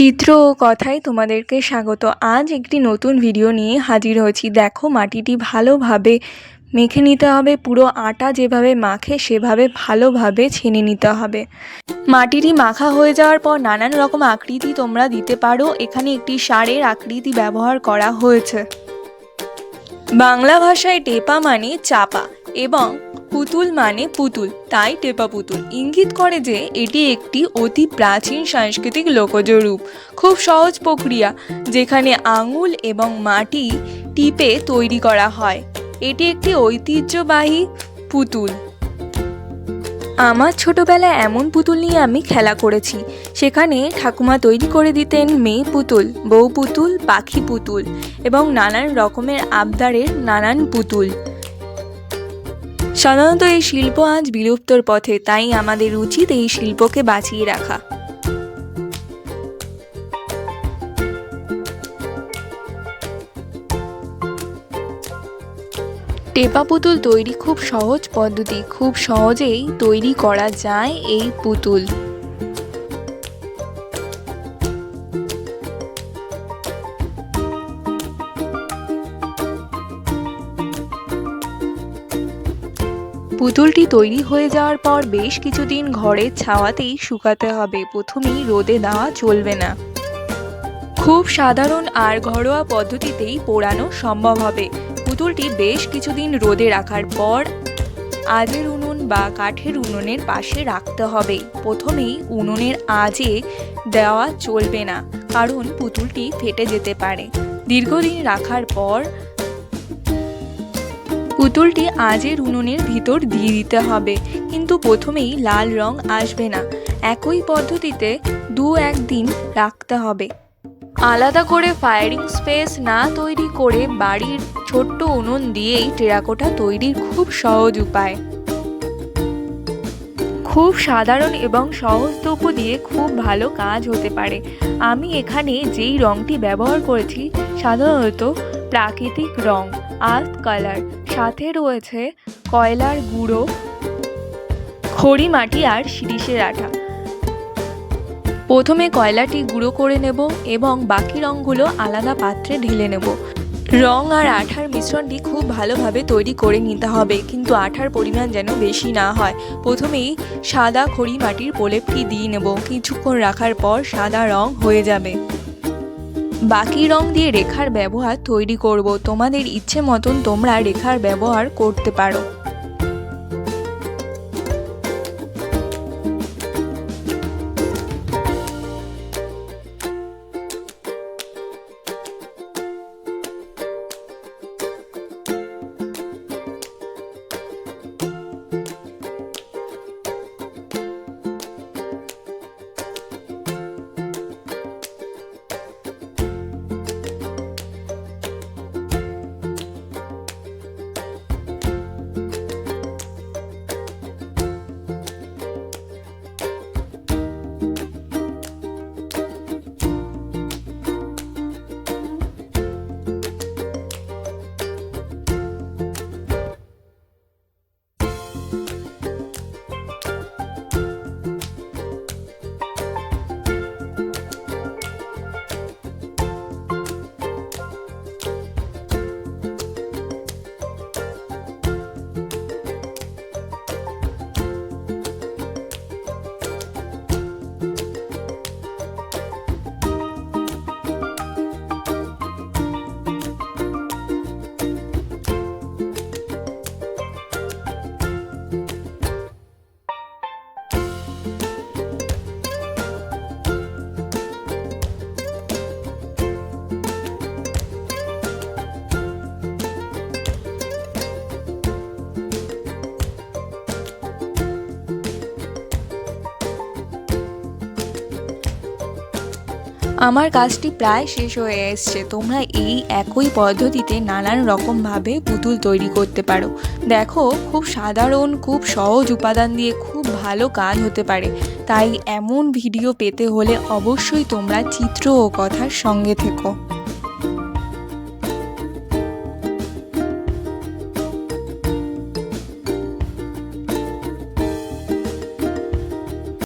চিত্র ও কথায় তোমাদেরকে স্বাগত। আজ একটি নতুন ভিডিও নিয়ে হাজির হয়েছি। দেখো, মাটিটি ভালোভাবে মেখে নিতে হবে। পুরো আটা যেভাবে মাখে, সেভাবে ভালোভাবে ছেনে নিতে হবে। মাটিটি মাখা হয়ে যাওয়ার পর নানান রকম আকৃতি তোমরা দিতে পারো। এখানে একটি সারের আকৃতি ব্যবহার করা হয়েছে। বাংলা ভাষায় টেপা মানে চাপা এবং পুতুল মানে পুতুল, তাই টেপা পুতুল। ইঙ্গিত করে যে এটি একটি অতি প্রাচীন সাংস্কৃতিক লোকজ রূপ। খুব সহজ প্রক্রিয়া, যেখানে আঙুল এবং মাটি টিপে তৈরি করা হয়। এটি একটি ঐতিহ্যবাহী পুতুল। আমার ছোটবেলায় এমন পুতুল নিয়ে আমি খেলা করেছি। সেখানে ঠাকুমা তৈরি করে দিতেন মেয়ে পুতুল, বউ পুতুল, পাখি পুতুল এবং নানান রকমের আবদারের নানান পুতুল। সাধারণত এই শিল্প আজ বিলুপ্তর পথে, তাই আমাদের উচিত এই শিল্পকে বাঁচিয়ে রাখা। টেপা পুতুল তৈরি খুব সহজ পদ্ধতি, খুব সহজেই তৈরি করা যায় এই পুতুল। পুতুলটি তৈরি হয়ে যাওয়ার পর বেশ কিছুদিন ঘরের ছাওয়াতেই শুকাতে হবে। প্রথমেই রোদে দেওয়া চলবে না। খুব সাধারণ আর ঘরোয়া পদ্ধতিতেই পোড়ানো সম্ভব হবে। পুতুলটি বেশ কিছুদিন রোদে রাখার পর আজের উনুন বা কাঠের উনুনের পাশে রাখতে হবে। প্রথমেই উনুনের আজে দেওয়া চলবে না, কারণ পুতুলটি ফেটে যেতে পারে। দীর্ঘদিন রাখার পর পুতুলটি আজের উনুনের ভিতর দিয়ে দিতে হবে, কিন্তু প্রথমেই লাল রং আসবে না। একই পদ্ধতিতে দু একদিন রাখতে হবে। আলাদা করে ফায়ারিং স্পেস না তৈরি করে বাড়ির ছোট্ট উনুন দিয়েই টেরাকোটা তৈরির খুব সহজ উপায়। খুব সাধারণ এবং সহজ দ্রব্য দিয়ে খুব ভালো কাজ হতে পারে। আমি এখানে যেই রংটি ব্যবহার করেছি, সাধারণত প্রাকৃতিক রং, আর্থ কালার। সাথে রয়েছে কয়লার গুঁড়ো, খড়ি মাটি আর শিরিষের আঠা প্রথমে কয়লাটি গুঁড়ো করে নেব এবং বাকি রঙগুলো আলাদা পাত্রে ঢেলে নেব। রং আর আঠার মিশ্রণটি খুব ভালোভাবে তৈরি করে নিতে হবে, কিন্তু আঠার পরিমাণ যেন বেশি না হয়। প্রথমেই সাদা খড়ি মাটির প্রলেপটি দিয়ে নেব। কিছুক্ষণ রাখার পর সাদা রং হয়ে যাবে। বাকি রং দিয়ে রেখার ব্যবহার তৈরি করব। তোমাদের ইচ্ছে মতন তোমরা রেখার ব্যবহার করতে পারো। আমার কাজটি প্রায় শেষ হয়ে এসছে। তোমরা এই একই পদ্ধতিতে নানান রকমভাবে পুতুল তৈরি করতে পারো। দেখো, খুব সাধারণ, খুব সহজ উপাদান দিয়ে খুব ভালো কাজ হতে পারে। তাই এমন ভিডিও পেতে হলে অবশ্যই তোমরা চিত্র ও কথার সঙ্গে থেকো।